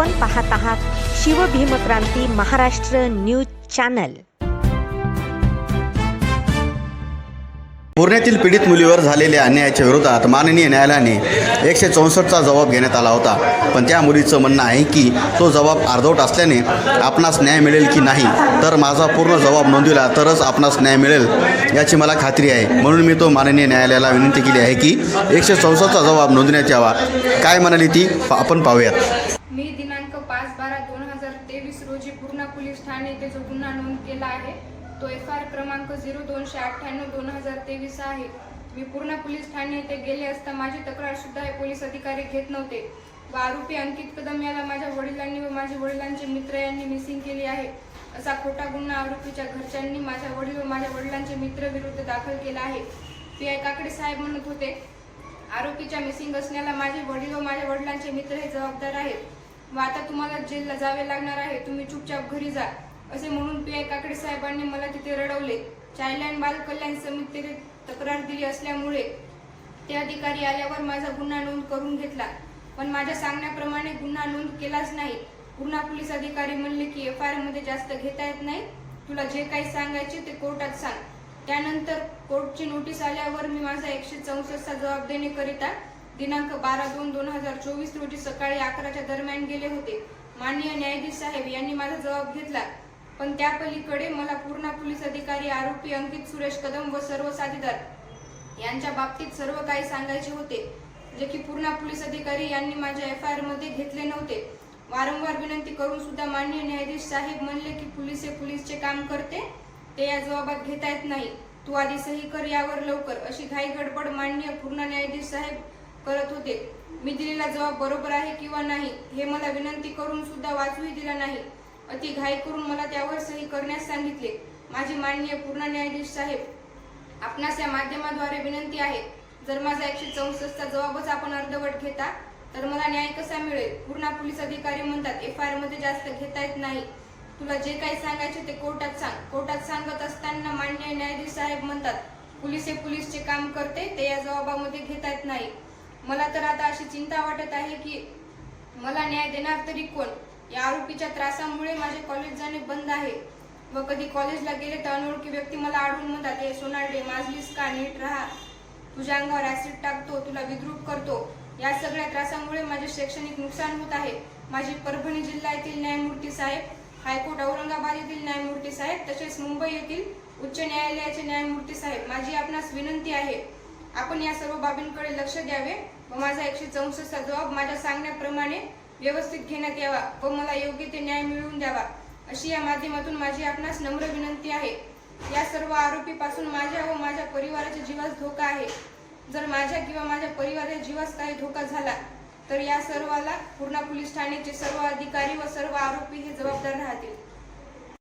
आपण पाहत आहात शिवभीमक्रांती महाराष्ट्र न्यूज चॅनल. पुण्यातील पीडित मुलीवर झालेल्या अन्यायाच्या विरोधात माननीय न्यायालयाने एकशे चौसष्टचा जबाब घेण्यात आला होता. पण त्या मुलीचं म्हणणं आहे की तो जबाब अर्धवट असल्याने आपणास न्याय मिळेल की नाही तर माझा पूर्ण जबाब नोंदविला तरच आपणास न्याय मिळेल याची मला खात्री आहे. म्हणून मी तो माननीय न्यायालयाला विनंती केली आहे की एकशे चौसष्टचा जबाब नोंदवण्यात यावा. काय म्हणाली ती? आपण पाहूयात मी दिनांक पाच बारा दोन हजार तेवीस रोजी पूर्णा पोलीस ठाणे येथे जो गुन्हा नोंद केला आहे तो एफ आय आर क्रमांक झिरो दोनशे अठ्ठ्याण्णव दोन हजार तेवीस आहे. मी पूर्णा पोलीस ठाणे येथे गेले असता माझी तक्रार सुद्धा हे पोलीस अधिकारी घेत नव्हते व आरोपी अंकित कदम याला माझ्या वडिलांनी व माझ्या वडिलांचे मित्र यांनी मिसिंग केली आहे. असा खोटा गुन्हा आरोपीच्या घरच्यांनी माझ्या वडील व माझ्या वडिलांचे मित्र विरुद्ध दाखल केला आहे. पी आय काकडे साहेब म्हणत होते आरोपीच्या मिसिंग असण्याला माझे वडील व माझ्या वडिलांचे मित्र हे जबाबदार आहेत. व आता तुम्हाला जेलला जावे लागणार आहे तुम्ही चुपचाप घरी जा. असे म्हणून पी आय काकडे साहेबांनी मला तिथे रडवले. चाइल्ड अँड बाल कल्याण समितीने तक्रार दिली असल्यामुळे ते अधिकारी आल्यावर माझा गुन्हा नोंद करून घेतला. पण माझ्या सांगण्याप्रमाणे गुन्हा नोंद केलाच नाही. पूर्णा पोलीस अधिकारी म्हणले की एफ आय आरमध्ये जास्त घेता येत नाही. तुला जे काही सांगायचे ते कोर्टात सांग. त्यानंतर कोर्टची नोटीस आल्यावर मी माझा एकशे चौसष्टचा जबाब देण्याकरिता दिनांक बारा दोन दोन हजार चोवीस रोजी सकाळी अकराच्या दरम्यान गेले होते. माननीय न्यायाधीश साहेब यांनी माझा जबाब घेतला. पण त्या पलीकडे मला पूर्णा पोलीस अधिकारी आरोपी अंकित सुरेश कदम व सर्व साथीदार यांच्या बाबतीत सर्व काही सांगायचे होते जे की पूर्णा पोलीस अधिकारी यांनी माझ्या एफ आय आरमध्ये घेतले नव्हते. वारंवार विनंती करून सुद्धा माननीय न्यायाधीश साहेब म्हणले की पोलीस हे पोलीसचे काम करते ते या जबाबात घेता येत नाही. तू आधी सही कर यावर लवकर. अशी घाई गडबड माननीय पूर्ण न्यायाधीश साहेब करत होते. मी दिलेला जबाब बरोबर आहे किंवा नाही हे मला विनंती करून सुद्धा वाचूही दिला नाही. अति घाई करून मला त्यावर सही करण्यास सांगितले. माझे माननीय पूर्ण न्यायाधीश साहेब आपणास या माध्यमाद्वारे विनंती आहे जर माझा एकशे चौसष्टचा जबाबच आपण अर्धवट घेता तर मला न्याय कसा मिळेल? पूर्णा पोलीस अधिकारी म्हणतात एफ आय आरमध्ये जास्त घेता येत नाही. तुला जे काही सांगायचे ते कोर्टात सांग. कोर्टात सांगत असताना मान्य न्यायाधीश साहेब म्हणतात पोलीस हे पोलीसचे काम करते ते या जबाबामध्ये घेता येत नाही. मला तर आता अशी चिंता वाटत आहे की मला न्याय देणार तरी कोण? या आरोपीच्या त्रासामुळे माझे कॉलेज जाणे बंद आहे. व कधी कॉलेजला गेले तर अनोळखी व्यक्ती मला आढळून म्हणतात हे सोनारडे माजलीस का नीट राहा? तुझ्या अंगावर ऍसिड टाकतो तुला विद्रूप करतो. या सगळ्या त्रासामुळे माझे शैक्षणिक नुकसान होत आहे. माझी परभणी जिल्हा येथील न्यायमूर्ती साहेब हायकोर्ट औरंगाबाद येथील न्यायमूर्ती साहेब तसेच मुंबई येथील उच्च न्यायालयाचे न्यायमूर्ती साहेब माझी आपणास विनंती आहे. आपण या सर्व बाबींकडे लक्ष द्यावे व माझा एकशे चौसष्टचा जबाब माझ्या सांगण्याप्रमाणे व्यवस्थित घेण्यात यावा व मला योग्य ते न्याय मिळवून द्यावा अशी या माध्यमातून माझी आपणास नम्र विनंती आहे. या सर्व आरोपीपासून माझ्या व माझ्या परिवाराच्या जीवास धोका आहे. जर माझ्या किंवा माझ्या परिवाराच्या जीवास काही धोका झाला तर या सर्वाला पूर्णा पोलीस ठाण्याचे सर्व अधिकारी व सर्व आरोपी हे जबाबदार राहतील.